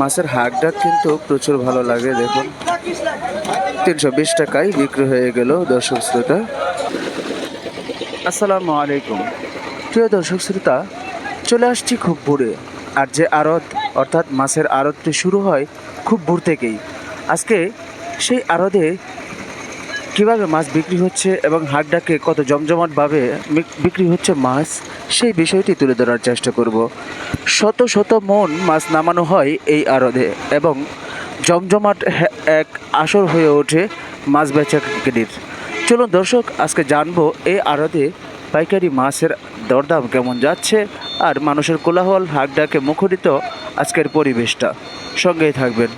মাছের হাঁকটা কিন্তু প্রচুর ভালো লাগে, দেখুন। তিনশো বিশ টাকায় বিক্রি হয়ে গেল দর্শক শ্রোতা। আসসালামু আলাইকুম। প্রিয় দর্শক শ্রোতা, চলে আসছি খুব ভোরে। আর যে আড়ত, অর্থাৎ মাছের আড়তটি শুরু হয় খুব ভোর থেকেই। আজকে সেই আড়তে কীভাবে মাছ বিক্রি হচ্ছে এবং হাট ডাকে কত জমজমাটভাবে বিক্রি হচ্ছে মাছ, সেই বিষয়টি তুলে ধরার চেষ্টা করব। শত শত মন মাছ নামানো হয় এই আড়তে এবং জমজমাট এক আসর হয়ে ওঠে মাছ বেচাকেটির চলুন দর্শক, আজকে জানব এই আড়তে পাইকারি মাছের দরদাম কেমন যাচ্ছে আর মানুষের কোলাহল হাক ডাকে মুখরিত আজকের পরিবেশটা। সঙ্গেই থাকবেন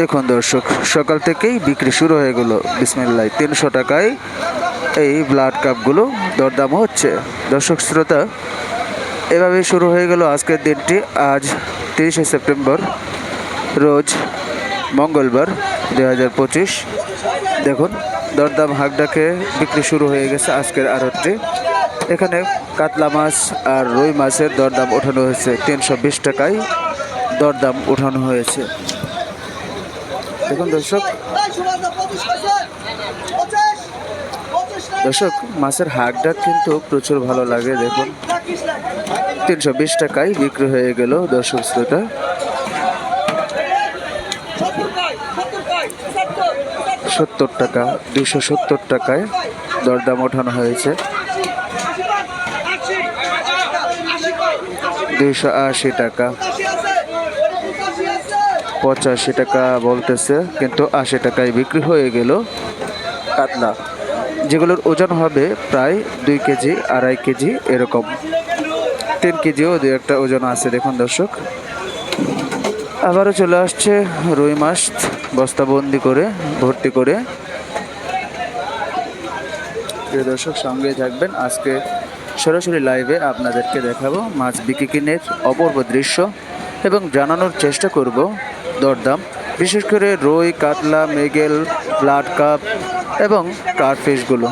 দেখুন দর্শক, সকাল থেকেই বিক্রি শুরু হয়ে গেল। বিসমিল্লাহ, তিনশো টাকায় এই ব্লাড কাপগুলো দরদাম হচ্ছে। দর্শক, শ্রোতা, এভাবেই শুরু হয়ে গেল আজকের দিনটি। আজ তিরিশে সেপ্টেম্বর, রোজ মঙ্গলবার দু হাজার পঁচিশ। দেখুন, দরদাম হাকডাকে বিক্রি শুরু হয়ে গেছে আজকের আড়তটি এখানে কাতলা মাছ আর রুই মাছের দরদাম ওঠানো হয়েছে। তিনশো বিশ টাকায় দরদাম ওঠানো হয়েছে। দেখুন দর্শক দর্শক, মাছের হাঁকটা কিন্তু প্রচুর ভালো লাগে, দেখুন। তিনশো বিশ টাকায় বিক্রি হয়ে গেল দর্শক শ্রোতা। সত্তর টাকা দুশো সত্তর টাকায় দরদাম ওঠানো হয়েছে। দুশো আশি টাকা। পঁচাশি টাকা বলতেছে, কিন্তু আশি টাকায় বিক্রি হয়ে গেল কাতলা। যেগুলোর ওজন হবে প্রায় দুই কেজি, আড়াই কেজি এরকম। তিন কেজিও দু একটা ওজন আছে, দেখুন দর্শক। আবারও চলে আসছে রুই মাছ বস্তাবন্দি করে, ভর্তি করে। দর্শক সঙ্গে থাকবেন। আজকে সরাসরি লাইভে আপনাদেরকে দেখাবো মাছ বিক্রি কিনের অপূর্ব দৃশ্য। এবং জানানোর চেষ্টা করব দরদাম, বিশেষ করে রুই, কাতলা, মেগেল, ব্লাড কাপ এবং কার্ফিশগুলো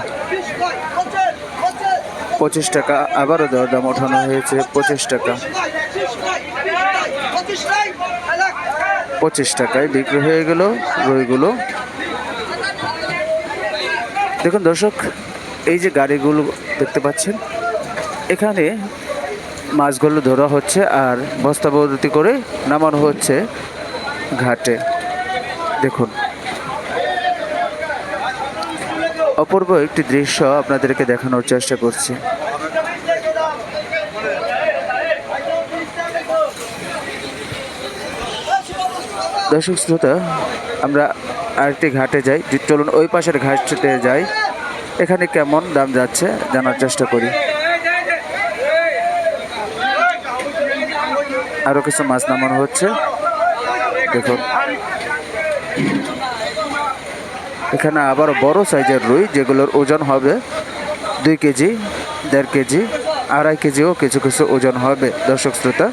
পঁচিশ টাকা, আবারও দরদাম ওঠানো হয়েছে, পঁচিশ টাকা। পঁচিশ টাকায় বিক্রি হয়ে গেল রুইগুলো। দেখুন দর্শক, এই যে গাড়িগুলো দেখতে পাচ্ছেন, এখানে মাছগুলো ধরা হচ্ছে আর বস্তাবদতি করে নামানো হচ্ছে ঘাটে। দেখুন। অপূর্ব একটি দৃশ্য আপনাদেরকে দেখানোর চেষ্টা করছি। দর্শক শ্রোতা, আমরা আরেকটি ঘাটে যাই। চলুন ওই পাশের ঘাটটিতে যাই। এখানে কেমন দাম যাচ্ছে জানার চেষ্টা করি। আরও কিছু মাছ নামানো হচ্ছে। দেখুন। এখানে আবার বড় সাইজের রুই, যেগুলোর ওজন হবে দুই কেজি, দেড় কেজি, আড়াই কেজিও কিছু কিছু ওজন হবে, দর্শক শ্রোতা।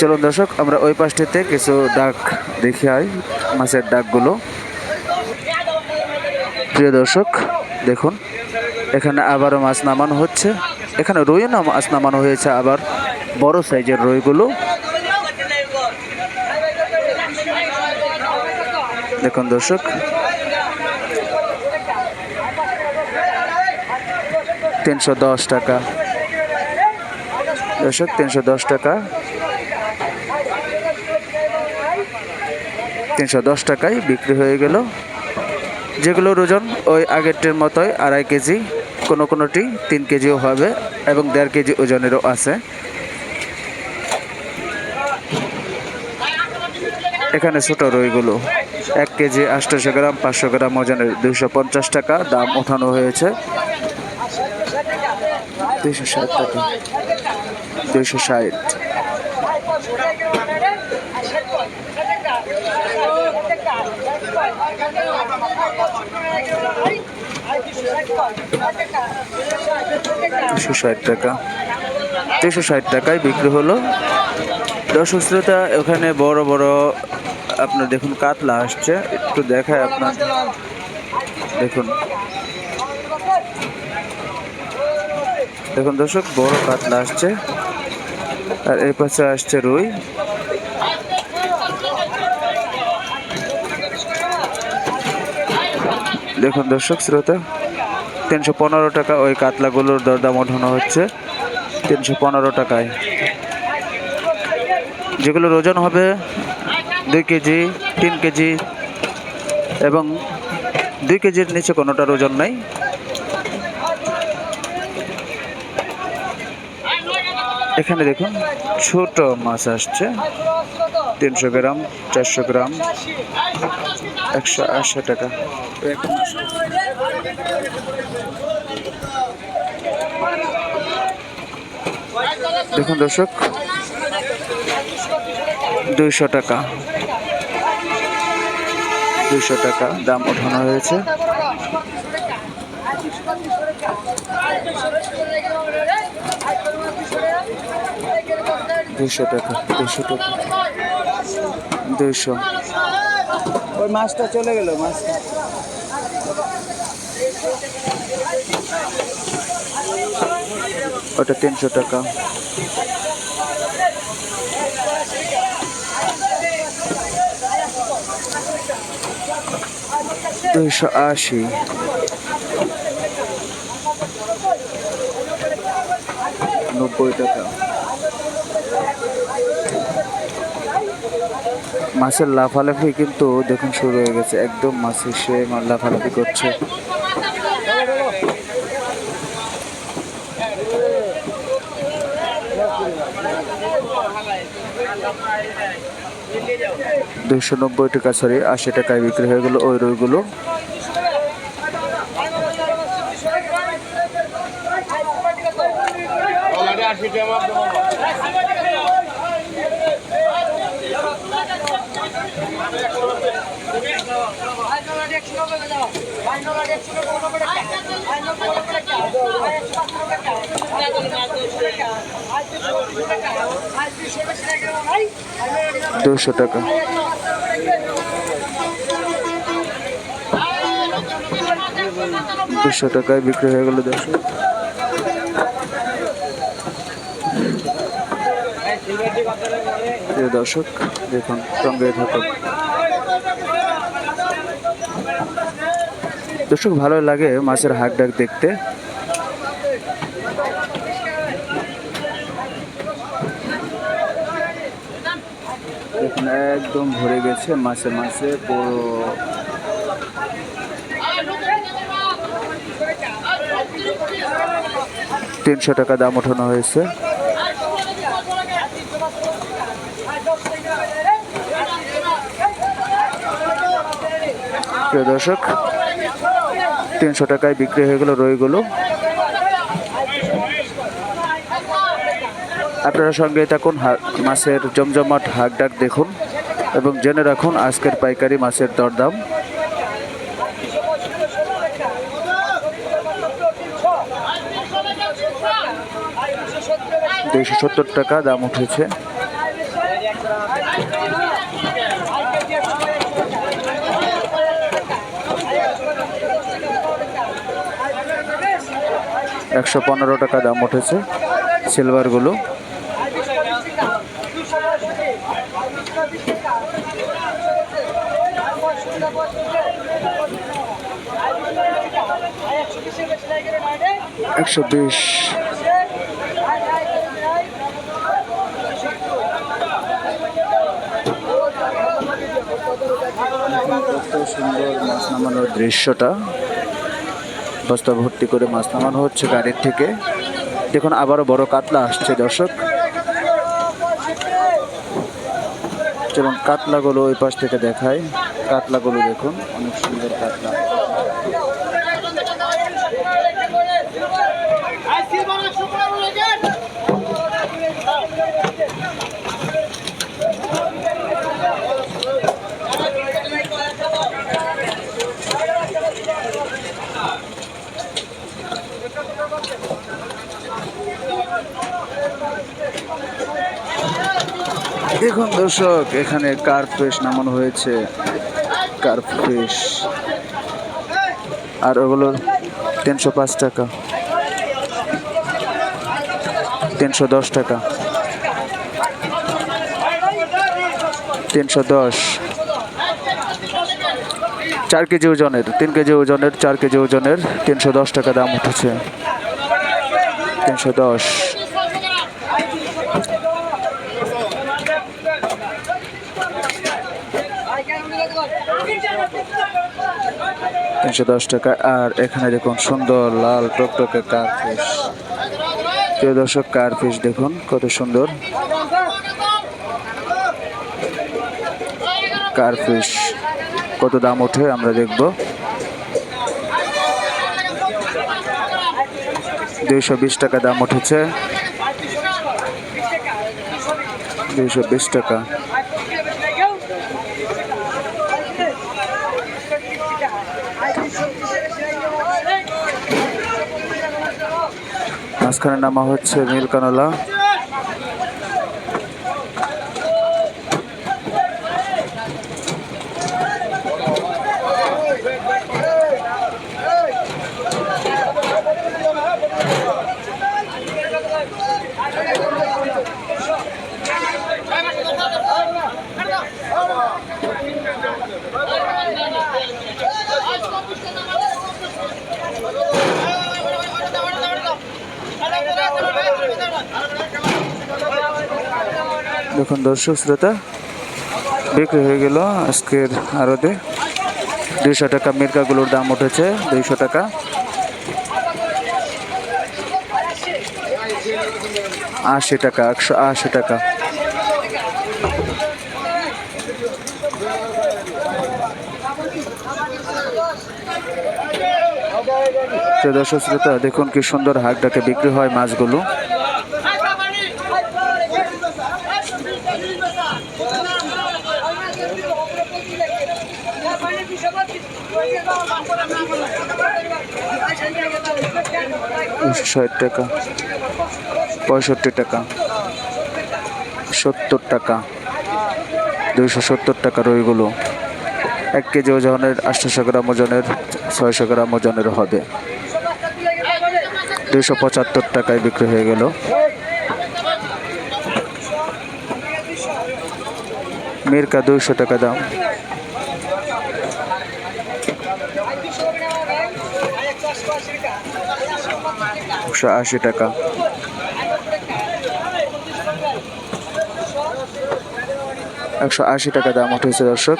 চলুন দর্শক, আমরা ওই পাশটিতে কিছু ডাক দেখি আই, মাছের ডাকগুলো। প্রিয় দর্শক, দেখুন, এখানে আবারও মাছ নামানো হচ্ছে। এখানে রুইও না মাছ নামানো হয়েছে আবার, বড় সাইজের রুইগুলো। দেখুন দর্শক, তিনশো দশ টাকা। দর্শক, তিনশো দশ টাকা। তিনশো দশ টাকায় বিক্রি হয়ে গেল। যেগুলোর ওজন ওই আগেরটির মতোই আড়াই কেজি, কোনো কোনোটি তিন কেজিও হবে এবং দেড় কেজি ওজনেরও আছে। এখানে ছোট রইগুলো, এক কেজি আটশোশো গ্রাম, পাঁচশো গ্রাম ওজনের দুইশো পঞ্চাশ টাকা, দাম ওঠানো হয়েছে দুইশো ষাট টাকা, দুইশো ষাট। দুশো ষাট টাকা। দুশো ষাট টাকায় বিক্রি হলো। দর্শক শ্রোতা, ওখানে বড় বড়, আপনার দেখুন কাতলা আসছে। একটু দেখায় আপনার। দেখুন। দেখুন দর্শক, বড় কাতলা আসছে। আর এই পাশে আসছে রুই। দেখুন দর্শক, শ্রোতা, তিনশো পনেরো টাকা ওই কাতলাগুলোর দরদাম ওঠানো হচ্ছে। তিনশো পনেরো টাকায়। যেগুলোর ওজন হবে দুই কেজি, তিন কেজি এবং দুই কেজির নিচে কোনোটার ওজন নাই। এখানে দেখুন, ছোট মাছ আসছে, তিনশো গ্রাম, চারশো গ্রাম। একশো আশি টাকা। দেখুন দর্শক, দুইশো টাকা। দুইশো টাকা দাম ওঠানো হয়েছে। দুইশো টাকা দুইশো টাকা, দুইশো। ওই মাছটা চলে গেল মাছটা। ওটা তিনশো টাকা। দুইশো আশি। নব্বই টাকা। মাছের লাফালাফি কিন্তু দেখুন শুরু হয়ে গেছে। একদম মাছের সে লাফালাফি করছে। দুইশো নব্বই টাকা সরি আশি টাকায় বিক্রি হয়ে গেল ওই রইগুলো। দুশো টাকা। দুশো টাকায় বিক্রি হয়ে গেল প্রিয় দর্শক দেখুন সঙ্গে থাকুন। দর্শক, ভালো লাগে মাছের হাক ডাক দেখতে। একদম ভরে গেছে মাছে মাছে, পুরো। তিনশো টাকা দাম ওঠানো হয়েছে। প্রিয় দর্শক তিনশো টাকায় বিক্রি হয়ে গেল রইগুলো। আপনারা সঙ্গে থাকুন মাছের জমজমাট হাক ডাক দেখুন এবং জেনে রাখুন আজকের পাইকারি মাছের দরদাম। দুইশো সত্তর টাকা দাম উঠেছে। একশো পনেরো টাকা দাম উঠেছে সিলভারগুলো। একশো বিশ। সুন্দর মাছ নামানোর দৃশ্যটা। বস্তা ভর্তি করে মাছ নামানো হচ্ছে গাড়ির থেকে। দেখুন, আবারও বড় কাতলা আসছে, দর্শক। চলুন, কাতলাগুলো ওই পাশ থেকে দেখায় কাতলাগুলো দেখুন, অনেক সুন্দর কাতলা। দেখুন দর্শক, এখানে কার্প ফিশ নামানো হয়েছে। কার্প ফিশ আর ওগুলো তিনশো পাঁচ টাকা। তিনশো দশ টাকা। তিনশো দশ। চার কেজি ওজনের, তিন কেজি ওজনের, চার কেজি ওজনের তিনশো দশ টাকা দাম উঠেছে। তিনশো দশ। তিনশো দশ টাকা। আর এখানে দেখুন, সুন্দর লাল টকটকে কার ফিশ প্রিয় দর্শক কার ফিশ দেখুন, কত সুন্দর। কার ফিশ কত দাম ওঠে আমরা দেখব। দুইশো বিশ টাকা দাম উঠেছে। দুইশো বিশ টাকা। মাঝখানে নামা হচ্ছে নীলকানলা। দেখুন দর্শক শ্রোতা, বিক্রি হয়ে গেল আজকের আরতে দুইশো টাকা মির্কাগুলোর দাম উঠেছে, দুইশো টাকা। আশি টাকা, একশো আশি টাকা। দর্শক শ্রোতা, দেখুন কি সুন্দর হাক ডাকে বিক্রি হয় মাছগুলো। দুশো ষাট টাকা, পঁয়ষট্টি টাকা, সত্তর টাকা, দুইশো সত্তর টাকা রইগুলো। এক কেজি ওজনের আটশোশো গ্রাম ওজনের, ছয়শো গ্রাম ওজনের হবে। দুইশো পঁচাত্তর টাকায় বিক্রি হয়ে গেল। মির্কা দুইশো টাকা দাম। একশো আশি টাকা। একশো আশি টাকা দাম উঠেছে দর্শক।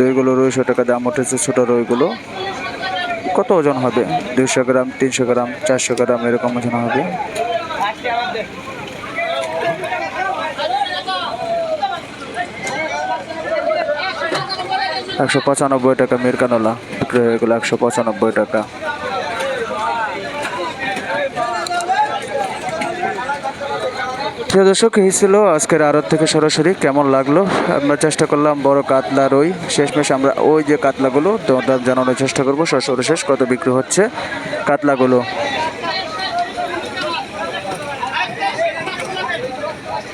দইগুলো দুইশো টাকা দাম উঠেছে ছোট রইগুলো। কত ওজন হবে? দুইশো গ্রাম, তিনশো গ্রাম, চারশো গ্রাম এরকম ওজন হবে। একশো পঁচানব্বই টাকা মিরকানোলা বিক্রি হয়ে গেলো একশো পঁচানব্বই টাকা। প্রিয় দর্শক, এই ছিল আজকের আড়ত থেকে সরাসরি। কেমন লাগল? আমরা চেষ্টা করলাম বড় কাতলা রই। শেষমেশ আমরা ওই যে কাতলাগুলো তোমাদের জানানোর চেষ্টা করব। সর্বশেষ কত বিক্রি হচ্ছে কাতলাগুলো।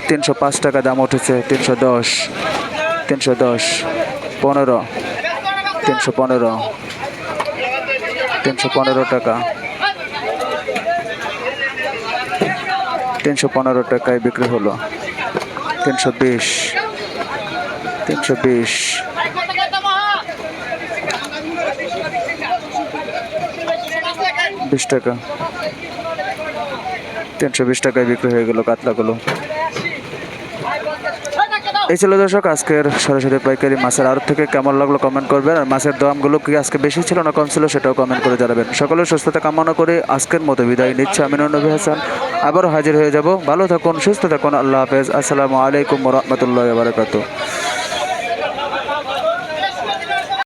তিনশো পাঁচ টাকা দাম উঠেছে, তিনশো দশ তিনশো দশ, পনেরো। তিনশো পনেরো। তিনশো পনেরো টাকা। তিনশো পনেরো টাকায় বিক্রি হলো। তিনশো বিশ। তিনশো বিশ। বিশ টাকা। তিনশো বিশ টাকায় বিক্রি হয়ে গেল কাতলাগুলো। এই ছিল দর্শক, আজকের সরাসরি পাইকারি মাছের আড়ত থেকে কেমন লাগল কমেন্ট করবেন আর মাছের দামগুলো কি আজকে বেশি ছিল না কম ছিল সেটাও কমেন্ট করে জানাবেন। সকলের সুস্থতা কামনা করে আজকের মতো বিদায় নিচ্ছে। আমি নবী হাসান, আবারও হাজির হয়ে যাব। ভালো থাকুন, সুস্থ থাকুন, আল্লাহ হাফেজ। আসসালামু আলাইকুম রহমতুল্লাহ বারকাত